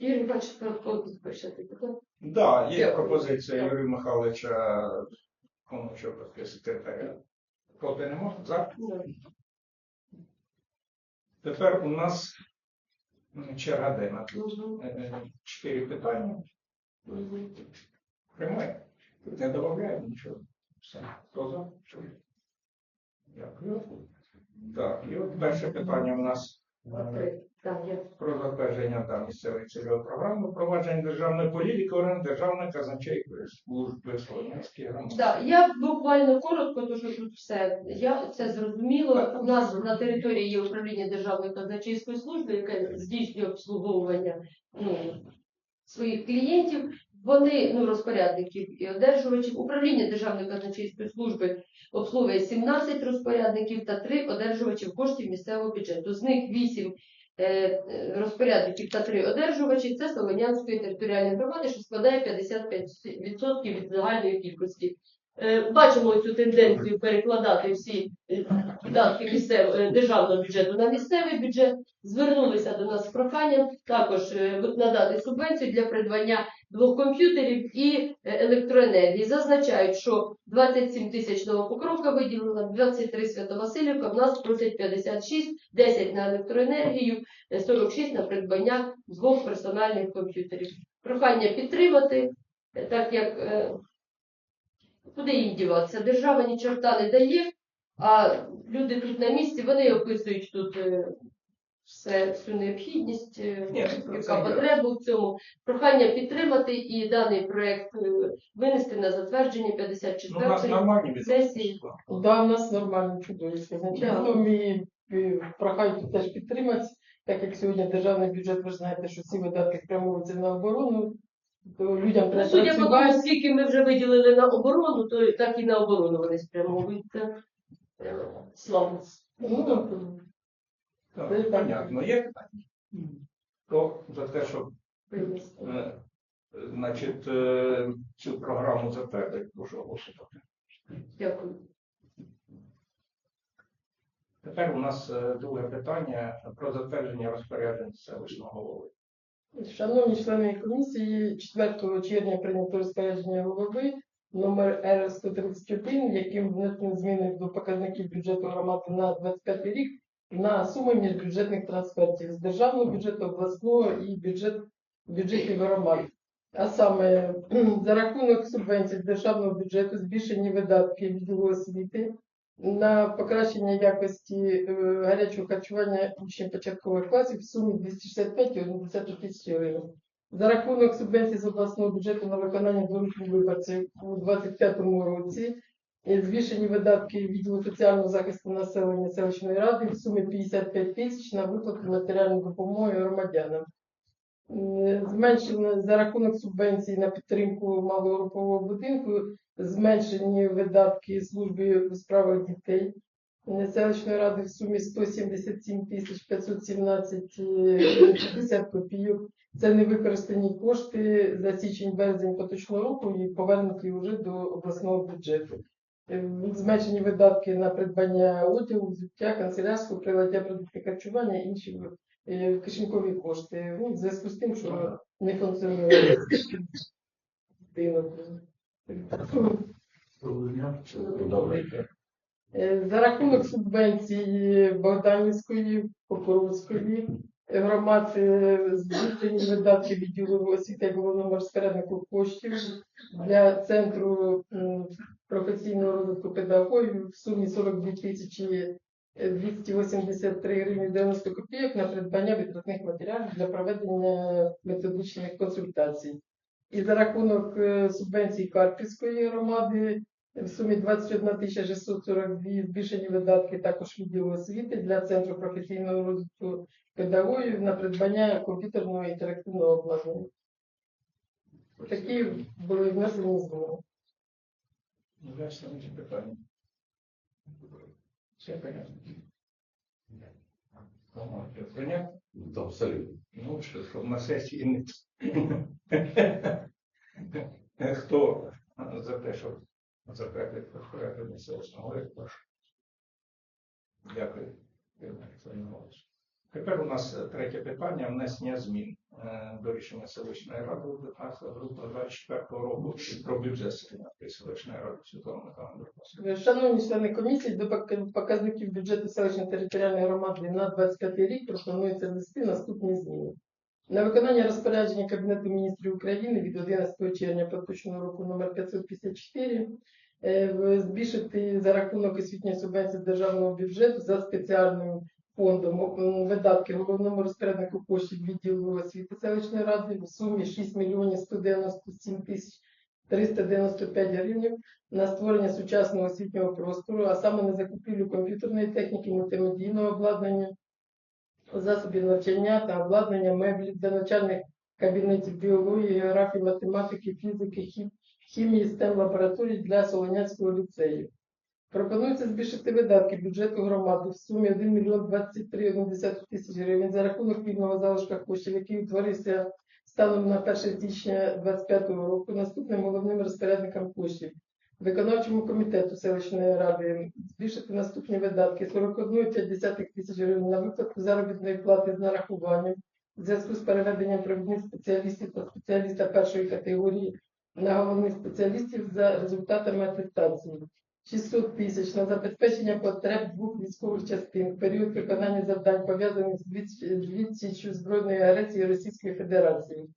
Юрій так? Да, є пропозиція Юрія Михайловича Конучого секретаря. Проти нема? За? Да. Тепер у нас м, черга денна. Мгм. Е, Чотири питання. Мгм. Не додаємо нічого. Хто за? Дякую. Так, і от перше питання у нас Три. Так, про затвердження та місцевої цільової програми, впровадження державної політики, орган державної казначейської служби Слов'янської громади. Да, я буквально коротко, тому що тут все. Я це зрозуміло. У нас на території є управління Державної казначейської служби, яке здійснює обслуговування ну, своїх клієнтів. Вони, ну, розпорядників і одержувачів. Управління Державної казначейської служби обслуговує 17 розпорядників та 3 одержувачів коштів місцевого бюджету. З них 8 е, е, розпорядників та три одержувачі. Це Солонянської територіальної громади, що складає 55% від загальної кількості. Е, Бачимо цю тенденцію перекладати всі е, видатки е, державного бюджету на місцевий бюджет. Звернулися до нас з проханням також е, надати субвенцію для придбання двох комп'ютерів і е, електроенергії. Зазначають, що 27 тисяч Новопокровка виділила, 23 Свято-Василівка, в нас просять 56, 10 на електроенергію, е, 46 на придбання двох персональних комп'ютерів. Прохання підтримати, е, так як е, куди їм діватися? Держава ні чорта не дає, а люди тут на місці, вони описують тут е, все, всю необхідність, е, яка потреба в цьому. Прохання підтримати і даний проект е, винести на затвердження Ну, у нас 54-ї нормальні відносини. сесії. Да, у нас нормально чудові сьогодні. І е, прохаю теж підтримати, так як сьогодні державний бюджет, ви ж знаєте, що всі видатки спрямовуються на оборону, то людям Ну, треба судя по тому, скільки ми вже виділили на оборону, то так і на оборону вони спрямовуються. Слава. Це понятно. Є питання? То за те, щоб е, значить, е, цю програму затвердити, прошу голосувати. Дякую. Тепер у нас е, друге питання про затвердження розпоряджень селищного голови. Шановні члени комісії, 4 червня прийнято розпорядження голови номер Р-131, яким внесені зміни до показників бюджету громади на 25 рік на суми міжбюджетних трансфертів з державного бюджету, обласного і бюджет, бюджетів громад. А саме за рахунок субвенцій з державного бюджету збільшені видатки відділу освіти на покращення якості е, гарячого харчування учнів початкових класів в сумі 265,1 тисячі гривень. За рахунок субвенцій з обласного бюджету на виконання доручень виборців у 2025 році збільшені видатки відділу соціального захисту населення селищної ради в сумі 55 тисяч на виплату матеріальної допомоги громадянам. Е, Зменшено за рахунок субвенцій на підтримку малогрупового будинку, зменшені видатки служби у справах дітей е, селищної ради в сумі 177 тисяч 517 гривень 50 копійок. Це невикористані кошти за січень-березень поточного року і повернуті вже до обласного бюджету. Зменшені видатки на придбання одягу, взуття, канцелярського приладдя продуктів харчування, інші е, кишенькові кошти. Ну, в зв'язку з тим, що не функціонує будинок. Е, За рахунок субвенції Богданівської, Покровської громад збільшені видатки відділу освіти як головному розпоряднику коштів для центру професійного розвитку педагогів в сумі 42 тисячі 283 гривні 90 копійок на придбання відповідних матеріалів для проведення методичних консультацій. І за рахунок е, субвенції Карпівської громади в сумі 21 тисяча 642 збільшені видатки також відділу освіти для центру професійного розвитку педагогів на придбання комп'ютерного інтерактивного обладнання. Такі були внесені зміни. Ясно, ці питання. Все понятно. Прийняти? Да, абсолютно. Ну, що, щоб на сесії не... Хто за те, щоб затвердити селищного голови, прошу. Дякую. Ірина Олександрівна Іванович. Тепер у нас е, третє питання внесення змін е, до рішення селищної ради 15 грудня 24 року про бюджет селищної ради Світлана Михайловна. Шановні члени комісії, до показників бюджету селищної територіальної громади на 25 рік пропонується внести наступні зміни. На виконання розпорядження Кабінету міністрів України від 11 червня поточного року номер 554 е, в- збільшити за рахунок освітньої субвенції державного бюджету за спеціальним фондом видатки головному розпоряднику коштів відділу освіти селищної ради в сумі 6 мільйонів 197 тисяч 395 гривень на створення сучасного освітнього простору, а саме на закупівлю комп'ютерної техніки, мультимедійного обладнання, засобів навчання та обладнання меблів для навчальних кабінетів біології, географії, математики, фізики, хімії, STEM лабораторій для Солоняцького ліцею. Пропонується збільшити видатки бюджету громади в сумі 1 мільйон 23,1 тисяч гривень за рахунок вільного залишка коштів, який утворився станом на 1 січня 2025 року наступним головним розпорядникам коштів. Виконавчому комітету селищної ради збільшити наступні видатки 41,5 тисяч гривень на виплату заробітної плати з нарахуванням в зв'язку з переведенням провідних спеціалістів та спеціаліста першої категорії на головних спеціалістів за результатами атестації. 600 тисяч на забезпечення потреб двох військових частин в період виконання завдань, пов'язаних з відсіч- відсіччю збройної агресії Російської Федерації.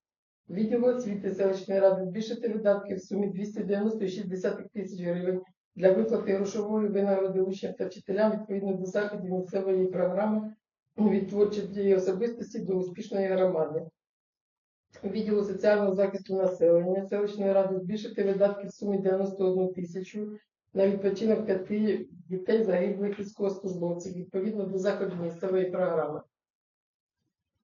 Відділу освіти селищної ради збільшити видатки в сумі 296 тисяч гривень для виплати грошової винагороди учням та вчителям відповідно до заходів місцевої програми від творчої особистості до успішної громади. Відділу соціального захисту населення селищної ради збільшити видатки в сумі 91 тисячу на відпочинок п'яти дітей загиблих військовослужбовців відповідно до заходів місцевої програми.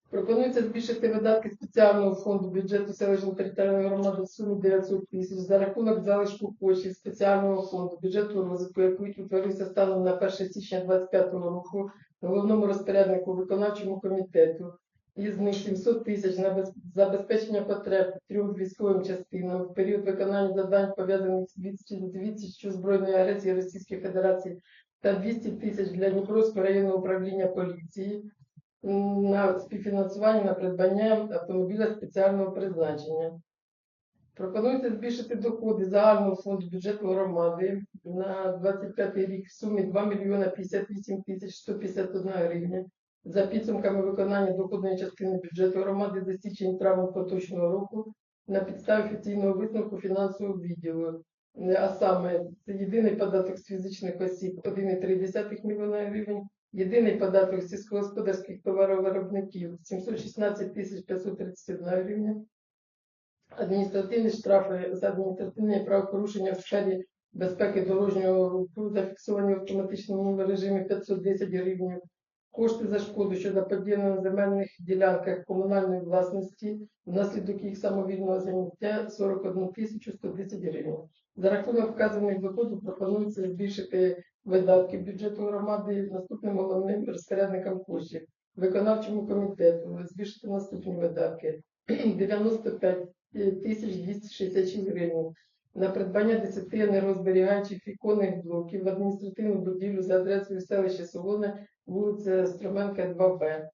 Пропонується збільшити видатки спеціального фонду бюджету селищної територіальної громади в сумі 900 тисяч за рахунок залишку коштів спеціального фонду бюджету розвитку, який утворився станом на 1 січня 2025 року головному розпоряднику виконавчому комітету. Із них 700 тисяч на забезпечення потреб трьом військовим частинам в період виконання завдань пов'язаних з відсіччю збройної агресії Російської Федерації та 200 тисяч для Дніпровського районного управління поліції на співфінансування на придбання автомобіля спеціального призначення. Пропонується збільшити доходи загального фонду бюджету громади на 25 рік в сумі 2 мільйона 58 тисяч 151 гривня за підсумками виконання доходної частини бюджету громади за січень травень поточного року на підставі офіційного висновку фінансового відділу. Е, А саме це єдиний податок з фізичних осіб 1,3 мільйона гривень, єдиний податок з сільськогосподарських товаровиробників 716 тисяч 531 гривня, адміністративні штрафи за адміністративні правопорушення в сфері безпеки дорожнього руху зафіксовані в автоматичному режимі 510 гривень, кошти за шкоду, що заподіяно на земельних ділянках комунальної власності внаслідок їх самовільного заняття 41 тисячу 110 гривень. За рахунок вказаних доходів пропонується збільшити видатки бюджету громади наступним головним розпорядникам коштів. Виконавчому комітету збільшити наступні видатки 95 тисяч 266 гривень на придбання 10 енергозберігаючих віконних блоків в адміністративну будівлю за адресою селища Солоне, вулиця Строменка, 2Б.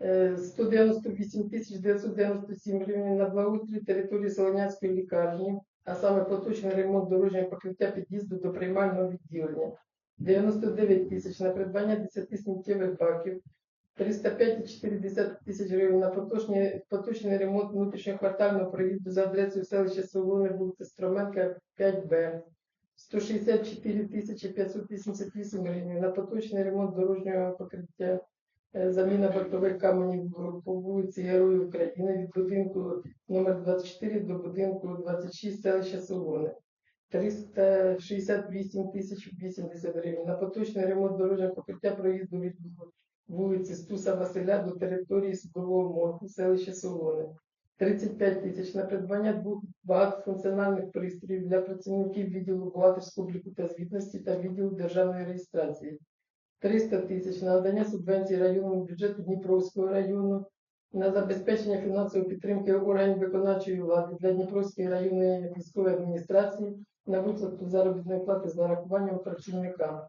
Е, 198 тисяч 997 гривень на благоустрій території Солоняцької лікарні, а саме поточний ремонт дорожнього покриття під'їзду до приймального відділення. 99 тисяч на придбання 10 сміттєвих баків, 305,4 тисяч гривень на поточний, поточний ремонт внутрішньоквартального проїзду за адресою селища Солоне, вулиця Строменка, 5Б. 164 тисячі 588 гривень на поточний ремонт дорожнього покриття, е, заміна бортових каменів по вулиці Героїв України від будинку номер 24 до будинку 26 селища Солоне. 368 тисяч 80 гривень на поточний ремонт дорожнього покриття проїзду від вулиці Стуса Василя до території судового моргу селища Солоне. 35 тисяч на придбання двох багатофункціональних пристроїв для працівників відділу бухгалтерського обліку та звітності та відділу державної реєстрації. 300 тисяч на надання субвенції районному бюджету Дніпровського району на забезпечення фінансової підтримки органів виконавчої влади для Дніпровської районної військової адміністрації на виплату заробітної плати з нарахуванням працівникам.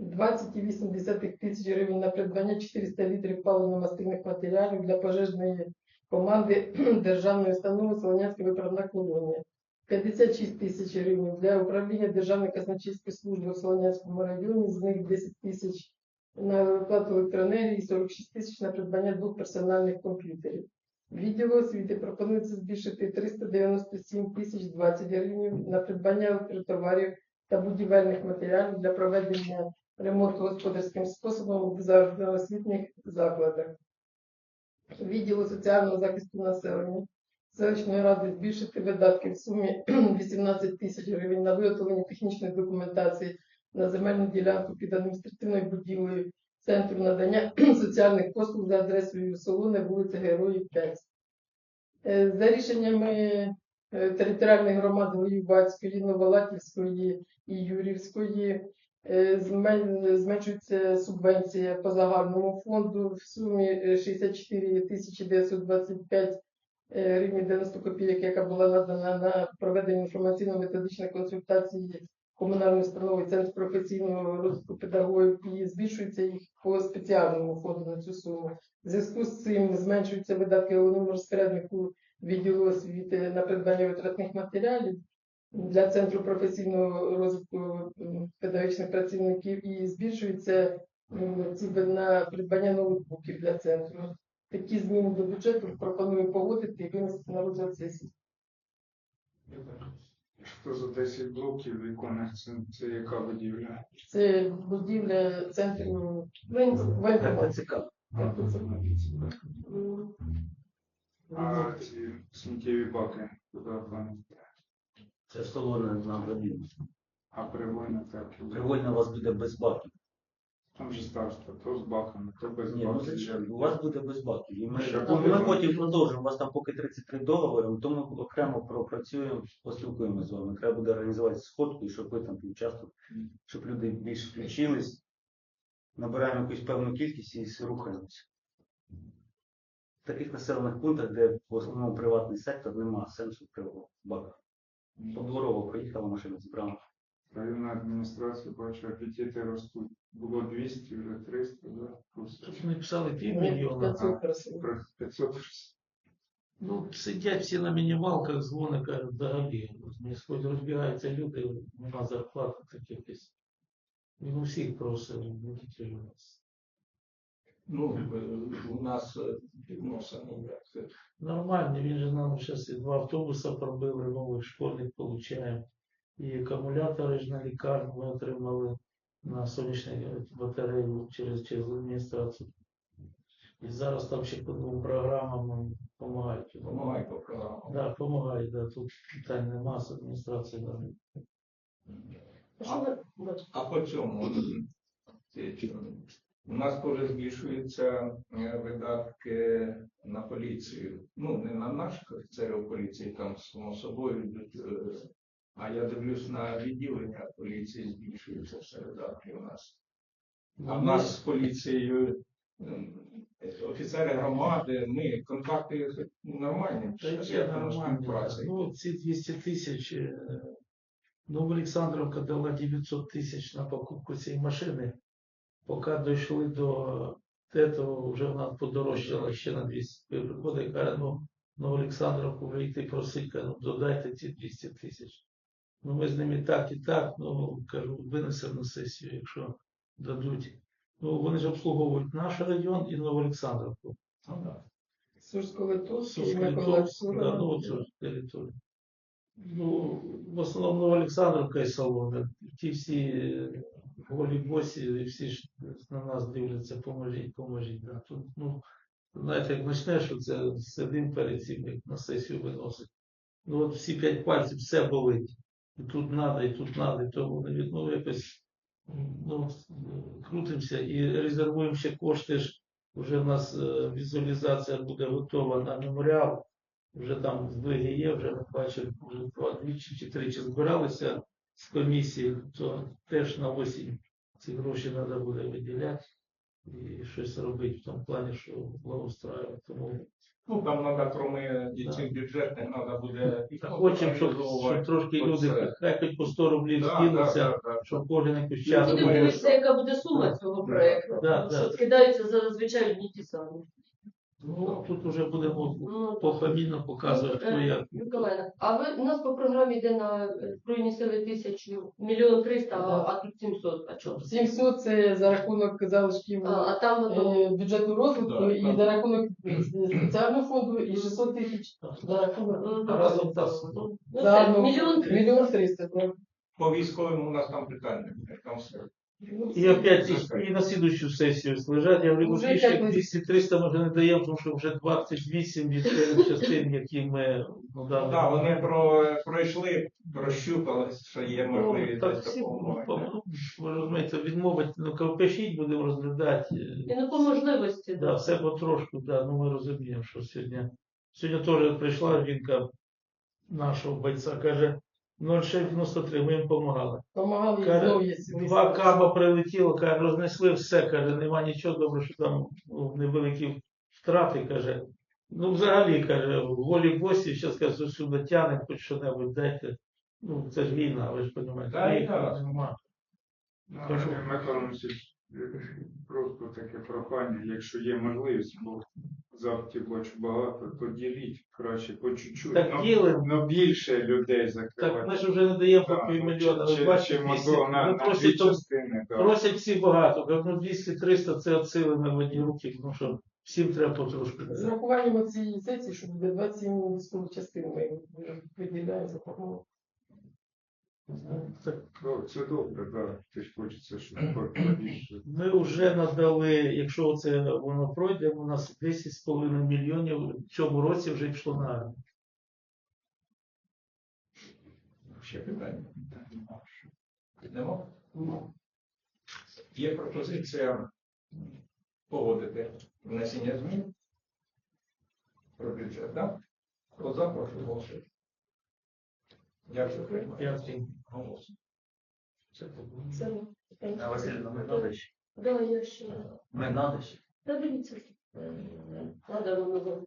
20,8 тисяч гривень на придбання 400 літрів паливно-мастильних матеріалів для пожежної команди Державної установи Солонянська виправна колонія. 56 тисяч гривень для управління Державної казначейської служби в Солонянському районі, з них 10 тисяч на виплату електроенергії, 46 тисяч на придбання двох персональних комп'ютерів. Відділу освіти пропонується збільшити 397 тисяч 20 гривень на придбання електротоварів та будівельних матеріалів для проведення ремонту господарським способом в загальноосвітніх закладах. Відділу соціального захисту населення селищної ради збільшити видатки в сумі 18 тисяч гривень на виготовлення технічної документації на земельну ділянку під адміністративною будівлею Центру надання соціальних послуг за адресою Солоне, вулиця Героїв 5. Е, За рішеннями е, територіальних громад Воювацької, Новолатівської і Юрівської зменшується субвенція по загальному фонду в сумі е, 64 тисячі 925 е, гривень 90 копійок, яка була надана на проведення інформаційно-методичної консультації комунальної установи Центр професійного розвитку педагогів і збільшується їх по спеціальному фонду на цю суму. В зв'язку з цим зменшуються видатки головному розпоряднику відділу освіти на придбання витратних матеріалів для центру професійного розвитку педагогічних працівників і збільшується м, ці на придбання ноутбуків для центру. Такі зміни до бюджету пропоную погодити і винести на розгляд сесії. Що за 10 блоків виконує це, це яка будівля? Це будівля центру воєнкомату. А ці сміттєві баки куди вони? Це солоне на Берлін. А привольна так. Привольна у вас буде без баків. Там же старство, то з баками, то без Ні, ну баків. зачем? У вас буде без баків. І ми, Ще ну, буде. ми потім продовжимо. У вас там поки 33 договори, то ми окремо пропрацюємо, поспілкуємося з вами. Треба буде організувати сходку, і щоб ви там участвували, щоб люди більше включились. Набираємо якусь певну кількість і рухаємося. В таких населених пунктах, де в основному приватний сектор, немає сенсу при баках. Подворово проїхала машина, зібрала. Районна адміністрація бачу, апетити ростуть. Було 200, вже 300, да? Плюс Тут ми писали півмільйона. 500 красиво. про 500 Ну, сидять всі на мінімалках, дзвони кажуть, взагалі. Хоч розбігаються люди, нема зарплати таких десь. Він у всіх просив, не тільки у нас. Ну, е, у нас е, відносини як. Нормально, він же нам зараз і два автобуси пробили, нових школьних получаємо. І акумулятори ж на лікарню ми отримали на сонячні батареї через, через адміністрацію. І зараз там ще по двом програмам допомагають. Допомагай по програмам. Да, допомагають, да, тут питань нема з адміністрації. Да. А. А по цьому е, у нас теж збільшуються е, видатки на поліцію. Ну, не на наших офіцерів поліції, там само собою йдуть. е, А я дивлюсь на відділення поліції збільшуються все видатки у нас. А в нас з поліцією ем, офіцери громади, ми контакти нормальні. Та є на Ну, ці 200 тисяч. е, Ну, Олександровка дала 900 тисяч на покупку цієї машини. Поки дійшли до того, вже вона подорожчала ще на 200. Приходить каже, ну, на Олександровку вже йти просить, каже, ну, додайте ці 200 тисяч. Ну, ми з ними так і так, ну, кажу, винесемо на сесію, якщо дадуть. Ну, вони ж обслуговують наш район і Новоолександровку. Ну. Сурсько-Литовський, Литовська, да, ну, район. оцю територію. Ну, в основному Олександровка і Солоне. Ті всі голі босі, і всі ж на нас дивляться, поможіть, поможіть. Да. Тут, ну, знаєте, як почнеш, це сидим перед цим, як на сесію виносить. Ну, от всі п'ять пальців, все болить. І тут треба, і тут треба, і тому не від- ну, якось ну, крутимося і резервуємо ще кошти. ж. Вже в нас е, візуалізація буде готова на меморіал. Вже там здвиги є, вже ми бачили, вже два двічі чи тричі збиралися з комісії, то теж на осінь ці гроші треба буде виділяти. і щось робити в тому плані, що благоустраювати. Тому Ну, там треба, крім і цих бюджетних, треба буде і хочемо, щоб, щоб трошки люди хай хоч по 100 рублів Да, скинуться, да, да, да. щоб кожен якусь час. дивитися, яка буде сума цього Да. проекту. Да, Тому да. що скидаються зазвичай одні ті самі. Ну, тут вже будемо Ну, так. пофамільно показувати, хто Е, як. Миколаївна, а ви у нас по програмі йде на Збройні сили тисячу, мільйон триста, а, а тут 700. А чого? 700 це за рахунок залишків А, а там воно е, бюджету розвитку Да, і так. за рахунок спеціального фонду і 600 тисяч за рахунок ну, А разом так. ну, це мільйон триста. мільйон 300. так. По військовим у нас там питання, там все. Ну, І опять і, і на слідущу сесію лежать. Я говорю, ну, Уже більше 200-300 ми вже не даємо, тому що вже 28 від частин, які ми ну, да, Так, вони про, пройшли, прощупали, що є Ну, можливість так всі, ну, допомоги. ви розумієте, відмовити, ну кажу, пишіть, будемо розглядати. І ну по можливості. Да, все потрошку, да, ну ми розуміємо, що сьогодні. Сьогодні теж прийшла жінка нашого бойця, каже, 0693, ми їм допомагали. Помагали і Каже, знову є. Два каба прилетіло, каже, рознесли все, каже, нема нічого, добре, що там ну, невеликі втрати, каже. Ну, взагалі, каже, в голі босі, зараз каже, сюди тягне, хоч що-небудь дайте. Ну, це ж війна, ви ж розумієте. Да, і так. нема. Ну, Кажу. Михайло просто таке прохання, якщо є можливість, бо запитів бачу багато, то діліть краще по чуть-чуть. Так Ну, ділимо. ну, більше людей Так закривати. ми ж вже не даємо Да, по ну, півмільйона. чи- Ви бачите, чи, можливо, на, ми на дві просять, частини, да. просять всі багато. Кажуть, ну 200-300 це оцілимо в одні руки, тому що всім треба потрошку. З рахуванням цієї сесії, що буде 27 військових частин, ми виділяємо за формулу. Ну, Це добре, так. Ти хочеться, щоб побільше. Ми вже надали, якщо це воно пройде, у нас 10,5 мільйонів в цьому році вже йшло на армію. Ще питання. Нема? Є пропозиція погодити внесення змін про бюджет, так? Хто за, прошу голосувати. Дякую, приймаю. Дякую. Голос. Це Це, А Васильівна, ми надо ще? да, я ще. Ми надо ще? Та дивіться. Надо воно.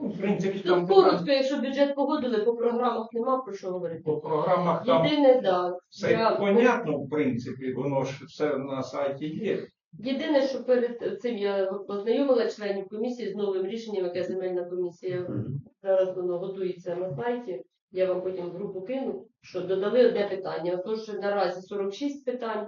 Ну, в принципі, Тут коротко, якщо бюджет погодили, по програмах нема про що говорити. по програмах там Єдине, да. все я- понятно, в принципі, воно ж все на сайті є. Єдине, що перед цим я познайомила членів комісії з новим рішенням, яке земельна комісія зараз воно готується на сайті. Я вам потім в групу кину, що додали одне питання. Отож, наразі 46 питань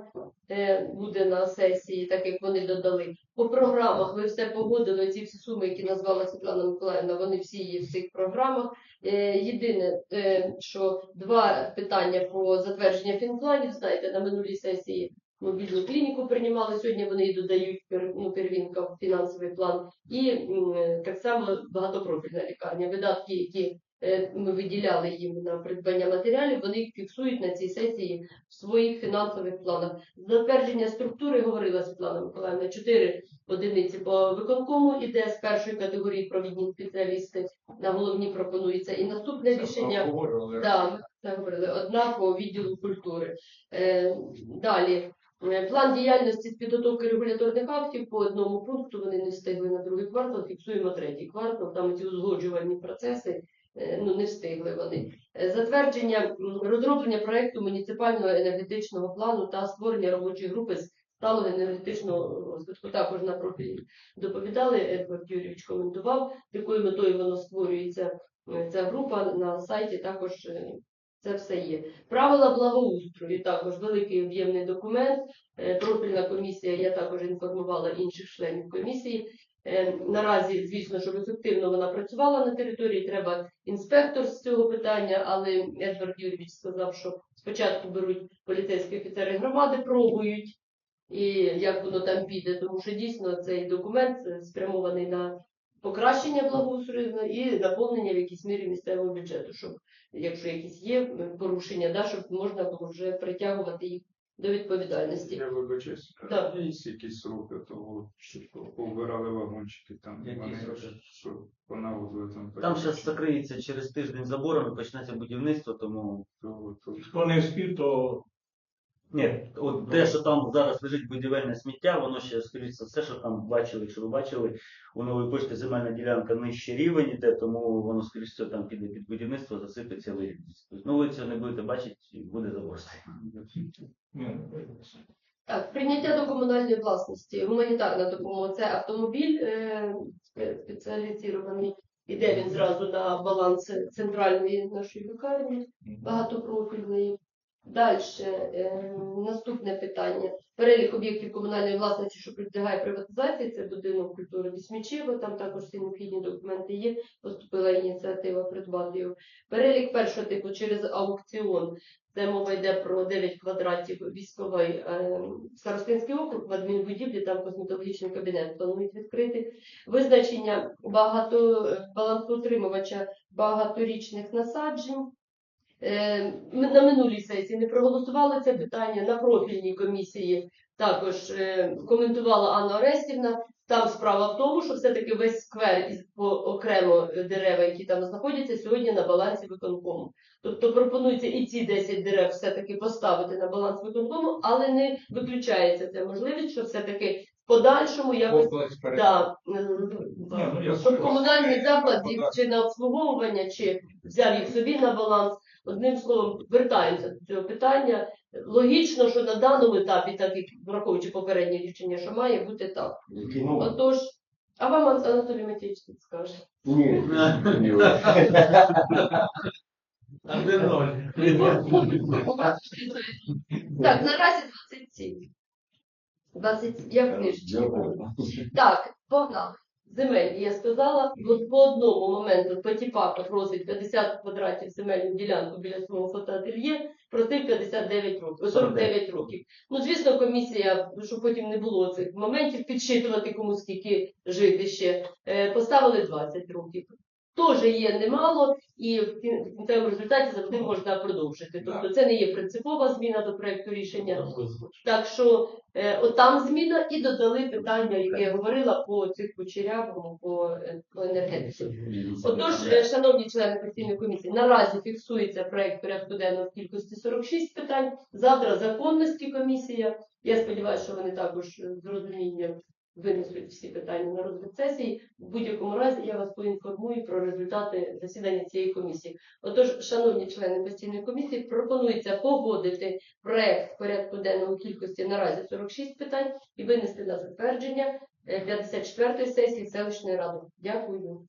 е, буде на сесії, так як вони додали. По програмах ви все погодили, ці всі суми, які назвала Світлана Миколаївна, вони всі є в цих програмах. Е, єдине, е, що два питання по затвердження фінпланів, знаєте, на минулій сесії мобільну клініку приймали, сьогодні вони і додають ну, первінка в фінансовий план. І так само багатопрофільна лікарня. Видатки, які ми виділяли їм на придбання матеріалів, вони їх фіксують на цій сесії в своїх фінансових планах. Затвердження структури говорила Світлана Миколаївна, чотири одиниці по виконкому іде з першої категорії провідні спеціалісти. На головні пропонується. І наступне рішення. Обговорювали. Да, це говорили. Одна по відділу культури. Е, далі. Е, План діяльності з підготовки регуляторних актів по одному пункту вони не встигли на другий квартал, фіксуємо третій квартал. Там ці узгоджувальні процеси е, ну, не встигли вони. Е, Затвердження розроблення проекту муніципального енергетичного плану та створення робочої групи з сталого енергетичного розвитку. Також на профілі доповідали. Едвард Юрійович коментував, якою метою воно створюється. Е, Ця група на сайті також е, це все є. Правила благоустрою також великий об'ємний документ. Е, Профільна комісія, я також інформувала інших членів комісії. Е, Наразі, звісно, щоб ефективно вона працювала на території, треба інспектор з цього питання, але Едвард Юрійович сказав, що спочатку беруть поліцейські офіцери громади, пробують, і як воно там піде, тому що дійсно цей документ е, спрямований на покращення благоустрою і наповнення в якійсь мірі місцевого бюджету, щоб якщо якісь є е, порушення, да, щоб можна було вже притягувати їх до відповідальності. Я вибачаюсь, Да. є якісь сроки того, що повбирали вагончики там, вони сроки? що понавозили там. Там зараз закриється через тиждень забором і почнеться будівництво, тому то, то, Хто не встиг, то Ні, от те, що там зараз лежить будівельне сміття, воно ще, скоріше за все, що там бачили, якщо ви бачили, у новій пошті земельна ділянка нижче рівень іде, тому воно, скоріше всього, там піде під будівництво, засипеться вирівняться. Тобто, ну ви цього не будете бачити, буде заборство. Так, прийняття до комунальної власності, гуманітарна допомога це автомобіль е, спеціалізований. Іде він зразу на баланс центральної нашої лікарні, багатопрофільної. Далі наступне питання. Перелік об'єктів комунальної власності, що підлягає приватизації, це будинок культури Вісмічево, там також всі необхідні документи є. Поступила ініціатива придбати його. Перелік першого типу через аукціон. Це мова йде про 9 квадратів військовий е, Старостинський округ в адмінбудівлі, там косметологічний кабінет планують відкрити. Визначення багато е, балансоутримувача багаторічних насаджень. Е, Ми на минулій сесії не проголосували це питання на профільній комісії. Також е, коментувала Анна Орестівна. Там справа в тому, що все-таки весь сквер із по окремо е, дерева, які там знаходяться, сьогодні на балансі виконкому. Тобто пропонується і ці 10 дерев все-таки поставити на баланс виконкому, але не виключається ця можливість, що все-таки в подальшому якось да, ну, я щоб комунальний заклад їх чи на обслуговування, чи взяв їх собі на баланс. Одним словом, вертаємося до цього питання. Логічно, що на даному етапі, так як враховуючи попереднє рішення, що має бути так. Ну, Отож, а вам Ан- Анатолій Матвійович скаже. Ні. Так, наразі 27. 20, я книжці. Так, погнали. Земель, я сказала, от по одному моменту Потіпака просить 50 квадратів земельну ділянку біля свого фотоательє, просив 59 років, 49 років. Ну, звісно, комісія, щоб потім не було цих моментів, підшитувати кому скільки жити ще, е, поставили 20 років. Теж є немало, і в кінцевому результаті завжди можна продовжити. Тобто це не є принципова зміна до проекту рішення. Так що е, от там зміна і додали питання, яке я говорила по цих кучерявому, по, е, по енергетиці. Отож, е, шановні члени постійної комісії, наразі фіксується проект порядку денного в кількості 46 питань. Завтра законності комісія. Я сподіваюся, що вони також з розумінням винесуть всі питання на розгляд сесії. В будь-якому разі я вас поінформую про результати засідання цієї комісії. Отож, шановні члени постійної комісії, пропонується погодити проект порядку денного кількості наразі 46 питань і винести на затвердження е, 54-ї сесії селищної ради. Дякую.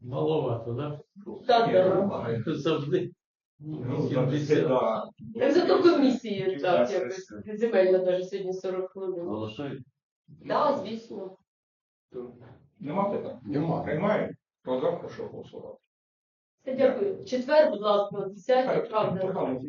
Маловато, да? Так, да. нормально. Завжди. Ну, 70. да. Так зато комісії так якось земельна навіть сьогодні 40 хвилин. Голосують? Так, звісно. Нема питань? Нема. Приймаємо? Хто за, прошу голосувати. Все, Дякую. Четвер, будь ласка, о 10 правда. Програму